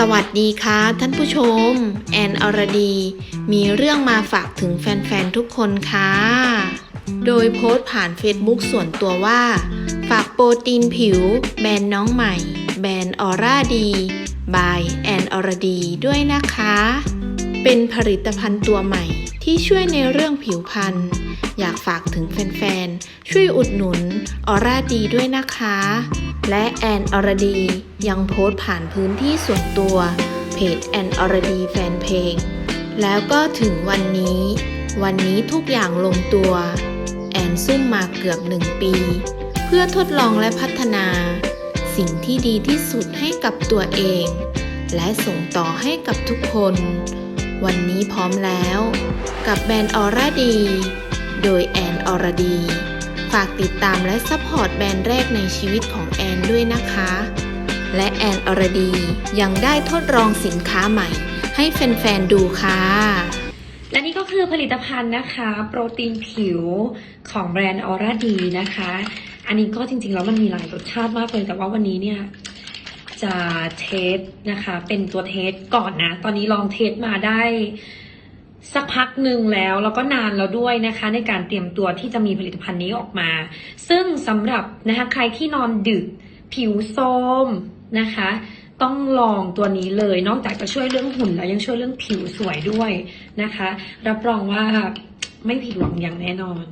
สวัสดีค่ะท่านผู้ชม แอนอรดี มีเรื่องมาฝากถึงแฟนๆ ทุกคนค่ะ โดยโพสต์ผ่าน Facebook ส่วนตัวว่า ฝากโปรตีนผิว แบรนด์น้องใหม่ แบรนด์ออร่าดีบายแอนอรดีด้วยนะคะ เป็นผลิตภัณฑ์ตัวใหม่ที่ช่วยในเรื่องผิวพรรณอยากฝากถึงแฟนๆ ช่วยอุดหนุนออร่าดีด้วยนะคะ และแอนอรดียังโพสต์ผ่านพื้นที่ส่วนตัว เพจแอนอรดีแฟนเพลง แล้วก็ถึงวันนี้ วันนี้ทุกอย่างลงตัว แอนซุ่มมาเกือบหนึ่งปี เพื่อทดลองและพัฒนา สิ่งที่ดีที่สุดให้กับตัวเอง และส่งต่อให้กับทุกคน วันนี้พร้อมแล้ว กับแบรนด์ออร่าดี โดยแอนอรดีากติดตามและซัพพอร์ตแบรนด์แรกในชีวิตของแอนด้วยนะคะ และแอนอรดียังได้ทดลองสินค้าใหม่ ให้แฟนๆดูค่ะ และนี่ก็คือผลิตภัณฑ์นะคะ โปรตีนผิวของแบรนด์ออร่าดีนะคะ อันนี้ก็จริงๆแล้วมันมีหลายรสชาติมากเลย แต่ว่าวันนี้เนี่ยจะเทสนะคะ เป็นตัวเทสก่อนนะ ตอนนี้ลองเทสมาได้ สักพักหนึ่งแล้วแล้วก็นานแล้วด้วยนะคะ ในการเตรียมตัวที่จะมีผลิตภัณฑ์นี้ออกมา ซึ่งสำหรับนะคะใครที่นอนดึก ผิวโทรมนะคะ ต้องลองตัวนี้เลย นอกจากจะช่วยเรื่องหุ่นแล้วยังช่วยเรื่องผิวสวยด้วยนะคะ รับรองว่าไม่ผิดหวังอย่างแน่นอน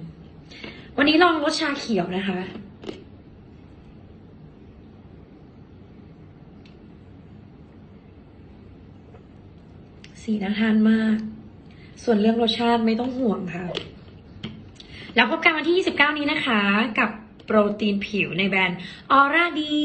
วันนี้ลองรสชาเขียวนะคะสีน่าทานมาก ส่วนเรื่องรสชาติไม่ต้องห่วงค่ะ แล้วพบกันวันที่ 29 นี้นะคะ กับโปรตีนผิวในแบรนด์ออร่าดี